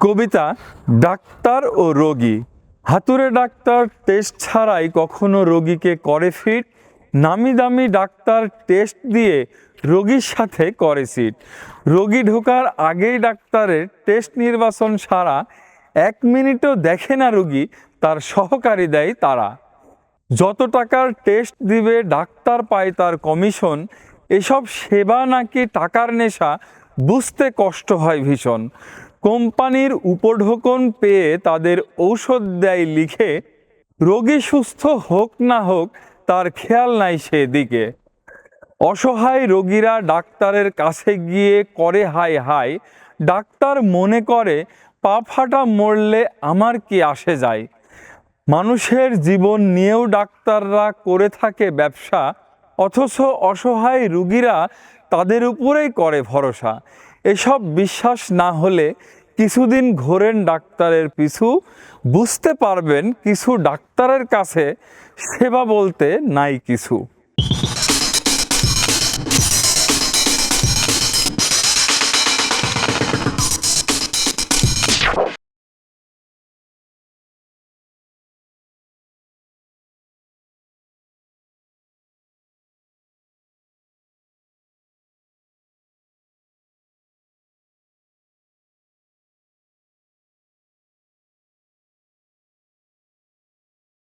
কবিতা, doctor ও রোগী। হাতুড়ে doctor test ছাড়াই কখনো রোগীকে করে ফিট নামি দামি ডাক্তার টেস্ট দিয়ে রোগীর সাথে করে সিট রোগী ঢোকার আগেই ডাক্তারের টেস্ট নির্বাচন সারা এক মিনিটও দেখে না রোগী, তার সহকারী দেয় তারা। যত টাকার টেস্ট দিবে ডাক্তার পায় তার কমিশন এসব সেবা নাকি টাকার নেশা, বুঝতে কষ্ট হয় ভীষণ। কোম্পানির উপঢোকন পেয়ে তাদের ঔষধ দেয় লিখে, রোগী সুস্থ হোক না হোক, তার খেয়াল নাই সেদিকে। অসহায় রোগীরা ডাক্তারের কাছে গিয়ে করে হাই হাই ডাক্তার মনে করে, পা ফাটা মরলে আমার কি আসে যায়? মানুষের জীবন নিয়েও ডাক্তাররা করে থাকে ব্যবসা, অথচ অসহায় রুগীরা তাদের উপরেই করে ভরসা। এসব বিশ্বাস না হলে কিছুদিন ঘোরেন ডাক্তারের পিছু, বুঝতে পারবেন কিছু ডাক্তারের কাছে সেবা বলতে নাই কিছু।